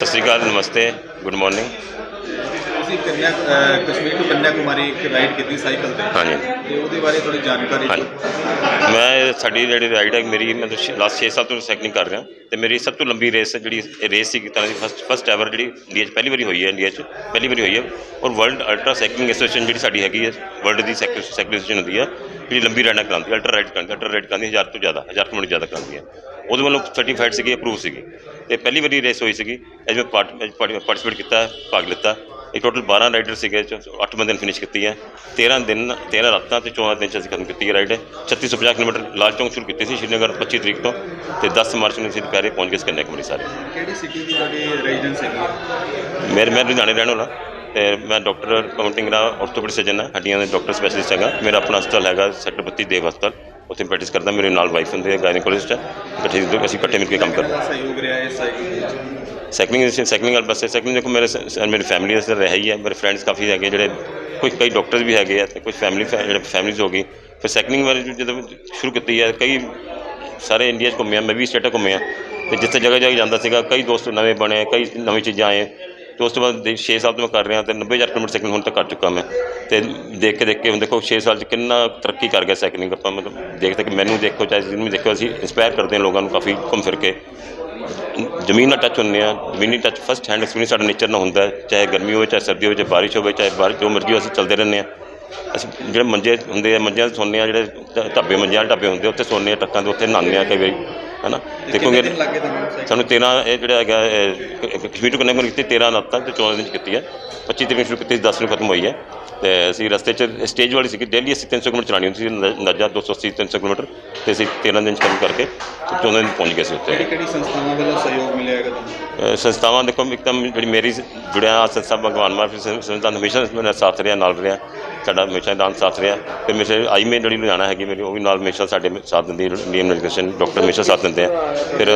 ਸਤਿ ਸ਼੍ਰੀ ਅਕਾਲ ਨਮਸਤੇ good morning. ਤੁਸੀਂ ਕੰਨਿਆ ਅਹ ਕਸ਼ਮੀਰ ਤੋਂ ਕੰਨਿਆ ਕੁਮਾਰੀ ਇੱਕ ਰਾਈਡ ਕੀਤੀ ਸਾਈਕਲ ਤੇ। ਹਾਂਜੀ। ਤੇ ਉਹਦੇ ਬਾਰੇ ਥੋੜੀ ਜਾਣਕਾਰੀ ਹਾਂਜੀ। ਮੈਂ ਸਾਡੀ ਜਿਹੜੀ ਰਾਈਡ ਹੈ ਮੇਰੀ ਮੈਂ ਲਾਸਟ 6 ਸਾਲ ਤੋਂ ਸਾਈਕਲਿੰਗ ਕਰ ਰਿਹਾ। ਤੇ ਮੇਰੀ ਸਭ ਤੋਂ ਲੰਬੀ ਰੇਸ ਜਿਹੜੀ ਇਹ ਰੇਸ ਸੀ ਤਰ੍ਹਾਂ ਦੀ ਫਸਟ ਫਸਟ ਐਵਰ ਜਿਹੜੀ ਇੰਡੀਆ 'ਚ ਪਹਿਲੀ ਵਾਰੀ ਹੋਈ ਹੈ ਇੰਡੀਆ 'ਚ ਪਹਿਲੀ ਵਾਰੀ ਹੋਈ ਹੈ। ਔਰ ਵਰਲਡ ਅਲਟਰਾ ਸਾਈਕਲਿੰਗ ਐਸੋਸੀਏਸ਼ਨ ਜਿਹੜੀ ਸਾਡੀ ਹੈਗੀ ਹੈ ਵਰਲਡ ਦੀ ਸਾਈਕਲ ਸਾਈਕਲ ਐਸੋਸੀਏਸ਼ਨ ਹੁੰਦੀ ਹੈ ਜਿਹੜੀ ਲੰਬੀ ਰਾਈਡਾਂ ਕਰਾਉਂਦੀ ਅਲਟਰਾ ਰਾਈਡ ਕਰਾਉਂਦੀ ਅਲਟਰਾ ਰਾਈਡ ਕਰਾਉਂਦੀ ਹਜ਼ਾਰ ਤੋਂ ਜ਼ਿਆਦਾ ਹਜ਼ਾਰ ਕਿਲੋਮੀਟਰ ਜ਼ਿਆਦਾ ਕਰਾਉਂਦੀ ਹੈ। ਉਹਦੇ ਵੱਲੋਂ ਸਰਟੀਫਾਈਡ ਸੀਗੀ ਅਪਰੂਵ ਸੀਗੀ। ਤੇ ਪਹਿਲੀ ਵਾਰੀ ਰੇਸ ਹੋਈ ਸੀਗੀ। ਅੱਜ ਮੈਂ ਪਾਰਟਿਸਿਪੇਟ ਕੀਤਾ ਭਾਗ ਲਿੱਤਾ। ਇਹ ਟੋਟਲ 12 ਰਾਈਡਰ ਸੀਗੇ 8 ਬੰਦੇ ਨੇ ਫਿਨਿਸ਼ ਕੀਤੀ ਹੈ। 13 ਦਿਨ 13 ਰਾਤਾਂ ਤੇ 14 ਦਿਨ ਚ ਅਸੀਂ ਖਤਮ ਕੀਤੀ ਹੈ ਰਾਈਡ 3650 ਕਿਲੋਮੀਟਰ ਲਾਲ ਚੌਂਕ ਸ਼ੁਰੂ ਕੀਤੀ ਸੀ ਸ਼੍ਰੀਨਗਰ 25 ਤਰੀਕ ਤੋਂ। ਤੇ 10 ਮਾਰਚ ਨੂੰ ਅਸੀਂ ਦੁਪਹਿਰੇ ਪਹੁੰਚ ਗਏ ਕੰਨਿਆ ਕੁਮਾਰੀ ਸਾਰੇ। ਕਿਹੜੀ ਸਿਟੀ ਦੀ ਤੁਹਾਡੀ ਰੈਜ਼ੀਡੈਂਸ ਹੈਗੀ ਮੇਰੇ ਮੈਂ ਲੁਧਿਆਣੇ ਰਹਿਣ ਵਾਲਾ। ਤੇ ਮੈਂ ਡਾਕਟਰ ਕਾਊਂਟਿੰਗ ਦਾ ਆਰਥੋਪੈਡਿਕ ਸਰਜਨ ਹਾਂ। ਹੱਡੀਆਂ ਦੇ ਡਾਕਟਰ ਸਪੈਸ਼ਲਿਸਟ ਹੈਗਾ। ਮੇਰਾ ਆਪਣਾ ਹਸਪਤਾਲ ਹੈਗਾ ਸੈਕਟਰ 32 ਦੇਵ ਹਸਪਤਾਲ। ਉੱਥੇ ਪ੍ਰੈਕਟਿਸ ਕਰਦਾ ਮੇਰੇ ਨਾਲ ਵਾਈਫ ਹੁੰਦੇ ਹੈ ਗਾਇਨੋਕੋਲੋਜਿਸਟ ਹੈ ਇਕੱਠੇ ਅਸੀਂ ਇਕੱਠੇ ਮਿਲ ਕੇ ਕੰਮ ਕਰਦੇ ਹਾਂ। ਦਾ ਸਹਿਯੋਗ ਰਿਹਾ ਦੇ ਵਿੱਚ? ਸਾਈਕਲਿੰਗ ਸਾਈਕਲਿੰਗ ਵਾਲ ਬਸ ਸਾਈਕਲਿੰਗ ਦੇਖੋ ਮੇਰੇ ਮੇਰੀ ਫੈਮਿਲੀ ਵਾਸਤੇ ਰਿਹਾ ਹੀ ਹੈ ਮੇਰੇ ਫਰੈਂਡਸ ਕਾਫੀ ਹੈਗੇ ਜਿਹੜੇ ਕੁਝ ਕਈ ਡਾਕਟਰਸ ਵੀ ਹੈਗੇ ਆ ਤੇ ਕੁਝ ਫੈਮਿਲੀ ਜਿਹੜੇ ਫੈਮਿਲੀਜ਼ ਹੋ ਗਈ। ਫਿਰ ਸਾਈਕਲਿੰਗ ਬਾਰੇ ਜਦੋਂ ਸ਼ੁਰੂ ਕੀਤੀ ਹੈ ਕਈ ਸਾਰੇ ਇੰਡੀਆ 'ਚ ਘੁੰਮਿਆ ਮੈਂ ਵੀ ਸਟੇਟਾਂ ਘੁੰਮਿਆ ਤੇ ਜਿੱਥੇ ਜਗ੍ਹਾ ਜਗ੍ਹਾ ਜਾਂਦਾ ਸੀਗਾ ਕਈ ਦੋਸਤ ਨਵੇਂ ਬਣੇ ਕਈ ਨਵੀਂ ਚੀਜ਼ਾਂ ਆਏ ਤੇ ਉਸ ਤੋਂ ਬਾਅਦ 6 ਸਾਲ ਤੋਂ ਮੈਂ ਕਰ ਰਿਹਾ ਤੇ 90000 ਕਿਲੋਮੀਟਰ ਸਾਈਕਲਿੰਗ ਹੁਣ ਤੱਕ ਕਰ ਚੁੱਕਾ ਮੈਂ। ਤੇ ਦੇਖ ਕੇ ਦੇਖ ਕੇ ਹੁਣ ਦੇਖੋ 6 ਸਾਲ 'ਚ ਕਿੰਨਾ ਤਰੱਕੀ ਕਰ ਗਿਆ ਸਾਈਕਲਿੰਗ ਆਪਾਂ ਮਤਲਬ ਦੇਖਦੇ ਕਿ ਮੈਨੂੰ ਦੇਖੋ ਚਾਹੇ ਜਿਹਨੂੰ ਦੇਖੋ ਅਸੀਂ ਇੰਸਪਾਇਰ ਕਰਦੇ ਹਾਂ ਲੋਕਾਂ ਨੂੰ ਕਾਫੀ ਘੁੰਮ ਫਿਰ ਕੇ। ਜ਼ਮੀਨ ਨਾਲ ਟੱਚ ਹੁੰਦੇ ਆ ਜ਼ਮੀਨੀ ਟੱਚ ਫਸਟ ਹੈਂਡ ਐਕਸਪੀਰੀਅੰਸ ਸਾਡਾ ਨੇਚਰ ਨਾਲ ਹੁੰਦਾ ਚਾਹੇ ਗਰਮੀ ਹੋਵੇ ਚਾਹੇ ਸਰਦੀ ਹੋਵੇ ਚਾਹੇ ਬਾਰਿਸ਼ ਹੋਵੇ ਚਾਹੇ ਬਾਰਿਸ਼ ਜੋ ਮਰਜ਼ੀ ਹੋਵੇ, ਅਸੀਂ ਚੱਲਦੇ ਰਹਿੰਦੇ ਆ ਅਸੀਂ ਜਿਹੜੇ ਮੰਜੇ ਹੁੰਦੇ ਆ ਮੰਜਿਆਂ 'ਤੇ ਸੌਂਦੇ ਆ ਜਿਹੜੇ ਢਾਬੇ ਮੰਜਿਆਂ ਵਾਲੇ ਢਾਬੇ ਹੁੰਦੇ ਉੱਥੇ ਸੌਂਦੇ ਆ ਟੱਕਾਂ ਦੇ ਉੱਥੇ ਨਹਾਉਂਦੇ ਆ ਕਈ ਵਾਰੀ। ਹੈਨਾ? ਲੱਗੇ ਤੁਹਾਨੂੰ ਸਾਈਕਲ? ਸਾਨੂੰ 13 ਇਹ ਜਿਹੜਾ ਹੈਗਾ ਕ- ਕ- ਕਸ਼ਮੀਰ ਤੋਂ ਕੰਨਿਆ ਕੀਤੀ 13 ਰਾਤਾਂ ਤੇ 14 ਦਿਨ 'ਚ ਕੀਤੀ ਹੈ। 25 ਤਰੀਕ ਨੂੰ ਸ਼ੁਰੂ ਕੀਤੀ ਸੀ, 10 ਨੂੰ ਖਤਮ ਹੋਈ ਹੈ। ਤੇ ਅਸੀਂ ਰਸਤੇ 'ਚ ਸਟੇਜ ਵਾਲੀ ਸੀ ਡੇਲੀ ਅਸੀਂ 300 ਕਿਲੋਮੀਟਰ ਚਲਾਣੀ ਹੁੰਦੀ ਸੀ ਨਜਾ 280 300 ਕਿਲੋਮੀਟਰ ਤੇ ਅਸੀਂ 13 ਦਿਨ 'ਚ ਕੰਮ ਕਰਕੇ ਤੇ 14 ਦਿਨ ਪਹੁੰਚ ਗਏ ਸੀ ਉੱਥੇ। ਕਿਹੜੀ ਕਿਹੜੀ ਸੰਸਥਾਵਾਂ ਵੱਲੋਂ ਸਹਿਯੋਗ ਮਿਲਿਆ ਹੈਗਾ ਤੁਹਾਨੂੰ? ਸੰਸਥਾਵਾਂ ਦੇਖੋ ਇੱਕਦਮ ਜਿਹੜੀ ਮੇਰੀ ਜੁੜਿਆ ਸੰਸਥਾ ਭਗਵਾਨ ਮਾਫੀ ਸੰਸਥਾ ਹਮੇਸ਼ਾ ਮੇਰਾ ਸਾਥ ਰਿਹਾ ਨਾਲ ਰਿਹਾ ਸਾਡਾ ਹਮੇਸ਼ਾ ਦਾਨ ਸਾਥ ਰਿਹਾ। ਤੇ ਮੇਰੇ ਆਈ ਮੇ ਜਿਹੜੀ ਲੁਧਿਆਣਾ ਹੈਗੀ ਮੇਰੀ ਉਹ ਵੀ ਨਾਲ ਹਮੇਸ਼ਾ ਸਾਡੇ ਸਾਥ ਦਿੰਦੀ ਇੰਡੀਅਨ ਮੈਡੀਕੇਸ਼ਨ ਡਾਕਟਰ ਹਮੇਸ਼ਾ ਸਾਥ ਦਿੰਦੇ ਆ। ਫਿਰ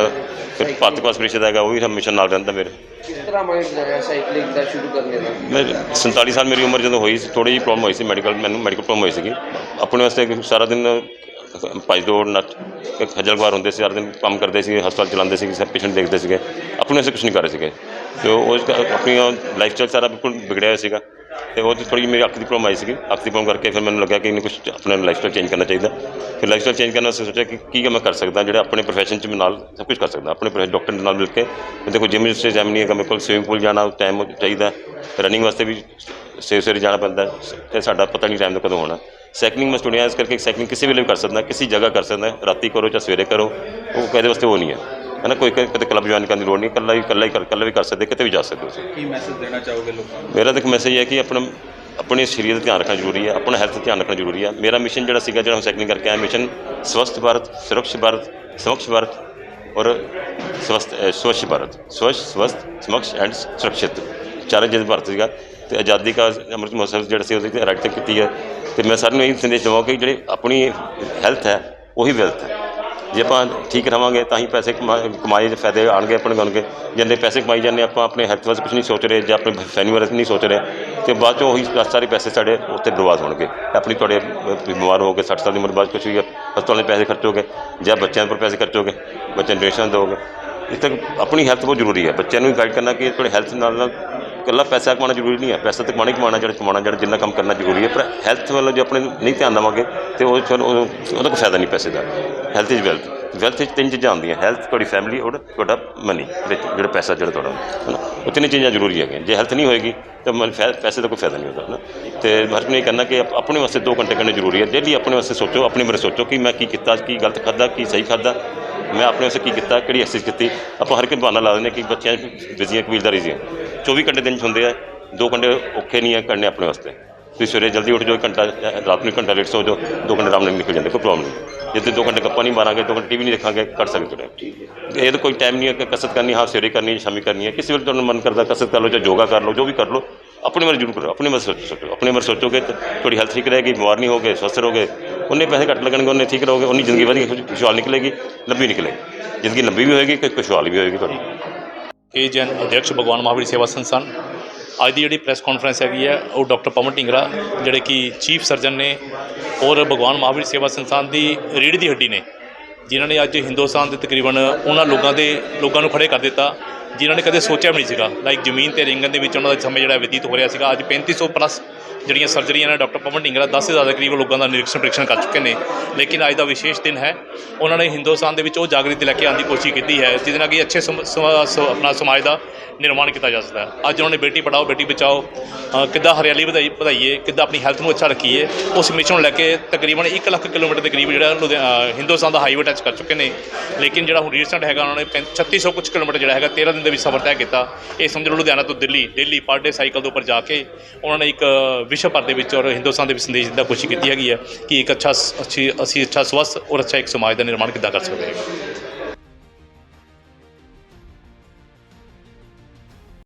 ਫਿਰ ਪਾਸ ਪ੍ਰੀਸ਼ਦ ਹੈਗਾ ਉਹ ਵੀ ਹਮੇਸ਼ਾ ਨਾਲ ਰਹਿੰਦਾ ਮੇਰੇ। ਕਿਸ ਤਰ੍ਹਾਂ ਮਾਈਂਡ ਲੱਗਾ ਸਾਈਕਲਿੰਗ ਦਾ ਸ਼ੁਰੂ ਕਰਨੇ ਦਾ? ਮੈਂ 47 ਸਾਲ ਮੇਰੀ ਉਮਰ ਜਦੋਂ ਹੋਈ ਸੀ ਥੋੜੀ ਜਿਹੀ ਪ੍ਰੋਬਲਮ ਹੋਈ ਸੀ ਮੈਡੀਕਲ ਮੈਨੂੰ ਮੈਡੀਕਲ ਪ੍ਰੋਬਲਮ ਹੋਈ ਸੀਗੀ। ਆਪਣੇ ਵਾਸਤੇ ਸਾਰਾ ਦਿਨ ਭੱਜ ਦੌੜ ਨੱਚ ਖੱਜਲ ਖੁਆਰ ਹੁੰਦੇ ਸੀ ਸਾਰਾ ਦਿਨ ਕੰਮ ਕਰਦੇ ਸੀ ਹਸਪਤਾਲ ਚਲਾਉਂਦੇ ਸੀ ਸਭ ਪੇਸ਼ੈਂਟ ਦੇਖਦੇ ਸੀਗੇ। ਆਪਣੇ ਵਾਸਤੇ ਕੁਝ ਨਹੀਂ ਕਰ ਰਹੇ ਸੀਗੇ। ਤੇ ਉਹ ਉਸ ਆਪਣੀ ਲਾਈਫ ਸਟਾਈਲ ਸਾਰਾ ਬਿਲਕੁਲ ਵਿਗੜਿਆ ਹੋਇਆ ਸੀਗਾ। ਤੇ ਉਹ ਥੋੜੀ ਮੇਰੀ ਅੱਖ ਦੀ ਪ੍ਰੋਬਲਮ ਆਈ ਸੀਗੀ। ਅੱਖ ਦੀ ਪ੍ਰੋਬਲਮ ਕਰਕੇ ਫਿਰ ਮੈਨੂੰ ਲੱਗਿਆ ਕਿ ਇਹਨੂੰ ਕੁਝ ਆਪਣਾ ਲਾਈਫ ਸਟਾਈਲ ਚੇਂਜ ਕਰਨਾ ਚਾਹੀਦਾ। ਫਿਰ ਲਾਈਫ ਸਟਾਈਲ ਚੇਂਜ ਕਰਨ ਵਾਸਤੇ ਸੋਚਿਆ ਕਿ ਕੀ ਮੈਂ ਕਰ ਸਕਦਾ, ਜਿਹੜਾ ਆਪਣੇ ਪ੍ਰੋਫੈਸ਼ਨ 'ਚ ਮੈਂ ਨਾਲ ਸਭ ਕੁਝ ਕਰ ਸਕਦਾ। ਆਪਣੇ ਡਾਕਟਰ ਨਾਲ ਮਿਲ ਕੇ। ਦੇਖੋ ਜਿਮ ਵਿੱਚ ਟਾਈਮ ਨਹੀਂ ਹੈਗਾ, ਮੇਰੇ ਕੋਲ ਸਵਿਮਿੰਗ ਪੂਲ ਜਾਣਾ ਟਾਈਮ ਚਾਹੀਦਾ। ਰਨਿੰਗ ਵਾਸਤੇ ਵੀ ਸਵੇਰੇ ਸਵੇਰੇ ਜਾਣਾ ਪੈਂਦਾ। ਤੇ ਸਾਡਾ ਪਤਾ ਨਹੀਂ ਟਾਈਮ ਦਾ ਕਦੋਂ ਹੋਣਾ ਸਾਈਕਲਿੰਗ ਮੈਂ ਸਟੂਡੈਂਟ ਇਸ ਕਰਕੇ ਸਾਈਕਲਿੰਗ ਕਿਸੇ ਵੇਲੇ ਵੀ ਕਰ ਸਕਦਾ, ਕਿਸੇ ਜਗ੍ਹਾ ਕਰ ਸਕਦਾ। ਰਾਤੀ ਕਰੋ ਜਾਂ ਸਵੇਰੇ ਕਰੋ। ਉਹ ਕਹਦੇ ਵਾਸਤੇ ਉਹ ਨਹੀਂ ਹੈ। ਹੈ ਨਾ ਕੋਈ ਕਿਤੇ ਕਲੱਬ ਜੁਆਇਨ ਕਰਨ ਦੀ ਲੋੜ ਨਹੀਂ ਇਕੱਲਾ ਹੀ ਇਕੱਲਾ ਹੀ ਕਰ ਇਕੱਲਾ ਵੀ ਕਰ ਸਕਦੇ ਕਿਤੇ ਵੀ ਜਾ ਸਕਦੇ ਤੁਸੀਂ। ਕੀ ਮੈਸੇਜ ਦੇਣਾ ਚਾਹੋਗੇ ਲੋਕਾਂ ਨੂੰ? ਮੇਰਾ ਤਾਂ ਇੱਕ ਮੈਸੇਜ ਹੈ ਕਿ ਆਪਣਾ ਆਪਣੇ ਸਰੀਰ ਦਾ ਧਿਆਨ ਰੱਖਣਾ ਜ਼ਰੂਰੀ ਹੈ ਆਪਣਾ ਹੈਲਥ ਦਾ ਧਿਆਨ ਰੱਖਣਾ ਜ਼ਰੂਰੀ ਹੈ। ਮੇਰਾ ਮਿਸ਼ਨ ਜਿਹੜਾ ਸੀਗਾ ਜਿਹੜਾ ਮੈਂ ਸਾਈਕਲਿੰਗ ਕਰਕੇ ਆਇਆ ਮਿਸ਼ਨ ਸਵਸਥ ਭਾਰਤ ਸੁਰੱਖਿਅਤ ਭਾਰਤ ਸਮਕਸ਼ ਭਾਰਤ ਔਰ ਸਵਸਥ ਅ, ਸਵੱਛ ਭਾਰਤ। ਸਵੱਛ ਸਵਸਥ ਸਮਕਸ਼ ਐਂਡ ਸੁਰੱਖਿਅਤ। ਚਾਰੇ ਜਿਹਦੇ ਭਾਰਤ ਸੀਗਾ ਤੇ ਆਜ਼ਾਦੀ ਕਾ ਅੰਮ੍ਰਿਤ ਮਹੋਤਸਵ ਜਿਹੜਾ ਸੀ ਉਹਦੀ ਤੇ ਰਾਈਟ ਤੇ ਕੀਤੀ ਹੈ। ਤੇ ਮੈਂ ਸਾਰਿਆਂ ਨੂੰ ਇਹ ਸੰਦੇਸ਼ ਦੇਵਾਂ ਕਿ ਜਿਹੜੀ ਆਪਣੀ ਹੈਲਥ ਹੈ ਉਹੀ ਵੈਲਥ ਹੈ। ਜੇ ਆਪਾਂ ਠੀਕ ਰਹਾਂਗੇ ਤਾਂ ਹੀ ਪੈਸੇ ਕਮਾ- ਕਮਾਏ ਦੇ ਫਾਇਦੇ ਆਣਗੇ ਆਪਣੇ ਕੋਲ ਆਉਣਗੇ ਜਿੰਨੇ ਪੈਸੇ ਕਮਾਈ ਜਾਂਦੇ ਆਪਾਂ ਆਪਣੇ ਹੈਲਥ ਵਾਸਤੇ ਕੁਝ ਨਹੀਂ ਸੋਚ ਰਹੇ ਜਾਂ ਆਪਣੇ ਫੈਮਿਲੀ ਵਾਸਤੇ ਨਹੀਂ ਸੋਚ ਰਹੇ। ਤੇ ਬਾਅਦ ਚੋਂ ਉਹੀ ਸਾਰੇ ਪੈਸੇ ਸਾਡੇ ਉੱਤੇ ਬਰਬਾਦ ਹੋਣਗੇ। ਆਪਣੀ ਤੁਹਾਡੇ ਬਿਮਾਰ ਹੋ ਕੇ 60 ਸਾਲ ਦੀ ਉਮਰ ਬਾਅਦ ਕੁਝ ਵੀ ਹਸਪਤਾਲ ਦੇ ਪੈਸੇ ਖਰਚੋਗੇ ਜਾਂ ਬੱਚਿਆਂ ਪਰ ਪੈਸੇ ਖਰਚੋਗੇ, ਬੱਚਿਆਂ ਨੂੰ ਟਿਊਸ਼ਨ ਦਿਓਗੇ ਇਸ ਤੱਕ ਆਪਣੀ ਹੈਲਥ ਬਹੁਤ ਜ਼ਰੂਰੀ ਹੈ। ਬੱਚਿਆਂ ਨੂੰ ਵੀ ਗਾਈਡ ਕਰਨਾ ਕਿ ਤੁਹਾਡੇ ਹੈਲਥ ਨਾਲ ਨਾਲ ਇਕੱਲਾ ਪੈਸਾ ਕਮਾਉਣਾ ਜ਼ਰੂਰੀ ਨਹੀਂ ਹੈ, ਪੈਸਾ ਤਾਂ ਕਮਾਉਣਾ ਕਮਾਉਣਾ, ਜਿਹੜਾ ਕਮਾਉਣਾ, ਜਿਹੜਾ ਜਿੰਨਾ ਕੰਮ ਕਰਨਾ ਜ਼ਰੂਰੀ ਹੈ, ਪਰ ਹੈਲਥ ਵੱਲੋਂ ਜੇ ਆਪਣੇ ਨਹੀਂ ਧਿਆਨ ਦੇਵਾਂਗੇ, ਤੇ ਉਹ ਫਿਰ ਉਹ- ਉਹਦਾ ਕੋਈ ਫਾਇਦਾ ਨਹੀਂ ਪੈਸੇ ਦਾ। ਹੈਲਥ ਇਜ਼ ਵੈਲਥ ਵੈਲਥ ਵਿੱਚ ਤਿੰਨ ਚੀਜ਼ਾਂ ਆਉਂਦੀਆਂ ਹੈਲਥ ਤੁਹਾਡੀ ਫੈਮਿਲੀ ਔਰ ਤੁਹਾਡਾ ਮਨੀ ਜਿਹੜਾ ਪੈਸਾ, ਜਿਹੜਾ ਤੁਹਾਡਾ ਹੈ ਨਾ? ਉਹ ਤਿੰਨ ਚੀਜ਼ਾਂ ਜ਼ਰੂਰੀ ਹੈਗੀਆਂ। ਜੇ ਹੈਲਥ ਨਹੀਂ ਹੋਏਗੀ, ਤਾਂ ਮਨ ਫੈ- ਪੈਸੇ ਦਾ ਕੋਈ ਫਾਇਦਾ ਨਹੀਂ ਹੁੰਦਾ, ਹੈ ਨਾ? ਤੇ ਹਰ ਨੂੰ ਇਹ ਕਹਿੰਦਾ ਕਿ ਆਪ- ਆਪਣੇ ਵਾਸਤੇ 2 ਘੰਟੇ ਕਰਨੇ ਜ਼ਰੂਰੀ ਹੈ। ਡੇਲੀ ਆਪਣੇ ਵਾਸਤੇ ਸੋਚੋ, ਆਪਣੇ ਬਾਰੇ ਸੋਚੋ ਕਿ ਮੈਂ ਕੀ ਕੀਤਾ, ਕੀ ਗਲਤ ਖਾਦਾ ਕੀ ਸਹੀ ਖਾਦਾ ਮੈਂ ਆਪਣੇ ਵਾਸਤੇ ਕੀ ਕੀਤਾ, ਕਿਹੜੀ ਐਕਸਰਸਾਈਜ਼ ਕੀਤੀ। ਆਪਾਂ ਹਰ ਇੱਕ ਬਹਾਨਾ ਲਾ ਦਿੰਦੇ ਹਾਂ ਕਿ ਬੱਚਿਆਂ ਬਿਜ਼ੀਆਂ ਕਬੀਲਦਾਰੀ ਦੀਆਂ 24 ਘੰਟੇ ਦਿਨ 'ਚ ਹੁੰਦੇ ਆ, ਦੋ ਘੰਟੇ ਔਖੇ ਨਹੀਂ ਆ ਕਰਨੇ ਆਪਣੇ ਵਾਸਤੇ। ਤੁਸੀਂ ਸਵੇਰੇ ਜਲਦੀ ਉੱਠ ਜਾਓ, ਇੱਕ ਘੰਟਾ ਰਾਤ ਨੂੰ ਇੱਕ ਘੰਟਾ ਲੇਟ ਸੋ ਜਾਓ, ਦੋ ਘੰਟੇ ਆਰਾਮ ਨਾਲ ਨਿਕਲ ਜਾਂਦੇ, ਕੋਈ ਪ੍ਰੋਬਲਮ ਨਹੀਂ। ਜੇ ਤੇ 2 ਘੰਟੇ ਗੱਪਾਂ ਨਹੀਂ ਮਾਰਾਂਗੇ, ਦੋ ਘੰਟੇ ਟੀਵੀ ਨਹੀਂ ਦੇਖਾਂਗੇ ਕਰ ਸਕਦੇ ਹੋ ਇਹ ਤਾਂ ਕੋਈ ਟਾਈਮ ਨਹੀਂ ਹੈ ਕਿ ਕਸਰਤ ਕਰਨੀ, ਹਾਂ, ਸਵੇਰੇ ਕਰਨੀ ਹੈ ਸ਼ਾਮੀ ਕਰਨੀ ਹੈ। ਕਿਸੇ ਵੇਲੇ ਤੁਹਾਨੂੰ ਮਨ ਕਰਦਾ ਕਸਰਤ ਕਰ ਲਓ ਜਾਂ ਯੋਗਾ ਕਰ ਲਓ, ਜੋ ਵੀ ਕਰ ਲਓ, ਆਪਣੇ ਬਾਰੇ ਜ਼ਰੂਰ ਕਰੋ, ਆਪਣੇ ਬਾਰੇ ਸੋਚੋ ਸੋਚੋ। ਆਪਣੇ ਬਾਰੇ ਸੋਚੋਗੇ ਤਾਂ ਤੁਹਾਡੀ ਹੈਲਥ ਠੀਕ ਰਹੇਗੀ, ਬਿਮਾਰ ਨਹੀਂ ਹੋਗੇ, ਸਵਸਥ ਰਹੋਗੇ, ਉਹਨੇ ਪੈਸੇ ਘੱਟ ਲੱਗਣਗੇ, ਉਹਨੇ ਠੀਕ ਰਹੋਗੇ ਉਨੀ ਜ਼ਿੰਦਗੀ ਵਧੀਆ ਖੁਸ਼ਹਾਲ ਨਿਕਲੇਗੀ, ਲੰਬੀ ਨਿਕਲੇਗੀ। ਜ਼ਿੰਦਗੀ ਲੰਬੀ ਵੀ ਹੋਏਗੀ ਖੁਸ਼ਹਾਲ ਵੀ ਹੋਏਗੀ ਤੁਹਾਡੀ? ਇਹ ਜਨ ਅਧਿਕਸ਼ ਭਗਵਾਨ ਮਹਾਵੀਰ ਸੇਵਾ ਸੰਸਥਾਨ ਅੱਜ ਦੀ ਜਿਹੜੀ ਪ੍ਰੈਸ ਕਾਨਫਰੰਸ ਹੈਗੀ ਹੈ, ਉਹ ਡਾਕਟਰ ਪਵਨ ਢਿੰਗਰਾ, ਜਿਹੜੇ ਕਿ ਚੀਫ ਸਰਜਨ ਨੇ ਔਰ ਭਗਵਾਨ ਮਹਾਵੀਰ ਸੇਵਾ ਸੰਸਥਾਨ ਦੀ ਰੀੜ੍ਹ ਦੀ ਹੱਡੀ ਨੇ, ਜਿਨ੍ਹਾਂ ਨੇ ਅੱਜ ਹਿੰਦੁਸਤਾਨ ਦੇ ਤਕਰੀਬਨ ਉਹਨਾਂ ਲੋਕਾਂ ਦੇ, ਲੋਕਾਂ ਨੂੰ ਖੜੇ ਕਰ ਦਿੱਤਾ। ਜਿਨ੍ਹਾਂ ਨੇ ਕਦੇ ਸੋਚਿਆ ਵੀ ਨਹੀਂ ਸੀਗਾ। ਲਾਈਕ ਜ਼ਮੀਨ ਤੇ ਰਿੰਗਣ ਦੇ ਵਿੱਚ ਉਹਨਾਂ ਦਾ ਸਮੇਂ ਜਿਹੜਾ ਬਤੀਤ ਹੋ ਰਿਹਾ ਸੀਗਾ। ਅੱਜ 3500 ਪਲੱਸ ਜਿਹੜੀਆਂ ਸਰਜਰੀਆਂ ਨੇ ਡਾਕਟਰ ਪਵਨ ਢਿੰਗਰਾ 10 ਹਜ਼ਾਰ ਦੇ ਕਰੀਬ ਲੋਕਾਂ ਦਾ ਨਿਰੀਖਣ ਪ੍ਰੀਖਣ ਕਰ ਚੁੱਕੇ ਨੇ। ਲੇਕਿਨ ਅੱਜ ਦਾ ਵਿਸ਼ੇਸ਼ ਦਿਨ ਹੈ। ਉਹਨਾਂ ਨੇ ਹਿੰਦੁਸਤਾਨ ਦੇ ਵਿੱਚ ਉਹ ਜਾਗਰਤੀ ਲੈ ਕੇ ਆਉਣ ਦੀ ਕੋਸ਼ਿਸ਼ ਕੀਤੀ ਹੈ, ਜਿਹਦੇ ਨਾਲ ਕਿ ਅੱਛੇ ਸਮ- ਸ- ਆਪਣਾ ਸਮਾਜ ਦਾ ਨਿਰਮਾਣ ਕੀਤਾ ਜਾ ਸਕਦਾ ਹੈ। ਅੱਜ ਉਹਨਾਂ ਨੇ ਬੇਟੀ ਪੜਾਓ ਬੇਟੀ ਬਚਾਓ ਕਿੱਦਾਂ ਹਰਿਆਲੀ ਵਧਾਈ, ਵਧਾਈਏ, ਕਿੱਦਾਂ ਆਪਣੀ ਹੈਲਥ ਨੂੰ ਅੱਛਾ ਰੱਖੀਏ, ਉਸ ਮਿਸ਼ਨ ਨੂੰ ਲੈ ਕੇ ਤਕਰੀਬਨ 1 ਲੱਖ ਕਿਲੋਮੀਟਰ ਦੇ ਕਰੀਬ ਜਿਹੜਾ ਹਿੰਦੁਸਤਾਨ ਦਾ ਹਾਈਵੇ ਟੱਚ ਕਰ ਚੁੱਕੇ ਨੇ। ਲੇਕਿਨ ਜਿਹੜਾ ਹੁਣ ਰੀਸੈਂਟ ਹੈਗਾ, ਉਹਨਾਂ ਨੇ ਪੈਂ- 3600 ਕੁਝ ਕਿਲੋਮੀਟਰ ਜਿਹੜਾ ਹੈਗਾ 13 ਦਿਨ ਦੇ ਵਿੱਚ ਸਫ਼ਰ ਤੈਅ ਕੀਤਾ। ਇਹ ਸਮਝ ਲਓ ਲੁਧਿਆਣਾ ਤੋਂ ਦਿੱਲੀ ਡੇਲੀ ਪਰ ਡੇ ਸਾਈਕਲ ਦੇ ਉੱਪਰ ਜਾ ਕੇ ਉਹਨਾਂ ਨੇ ਇੱਕ ਵਿਸ਼ਵ ਭਰ ਦੇ ਵਿੱਚ ਔਰ ਹਿੰਦੁਸਤਾਨ ਦੇ ਵਿੱਚ ਸੰਦੇਸ਼ ਦੇਣ ਕੋਸ਼ਿਸ਼ ਕੀਤੀ ਹੈਗੀ ਹੈ ਕਿ ਇੱਕ ਅੱਛਾ, ਅੱਛੀ, ਅਸੀਂ ਅੱਛਾ, ਸਵਸਥ ਔਰ ਅੱਛਾ ਇੱਕ ਸਮਾਜ ਦਾ ਨਿਰਮਾਣ ਕਿੱਦਾਂ ਕਰ ਸਕਦੇ ਹਾਂ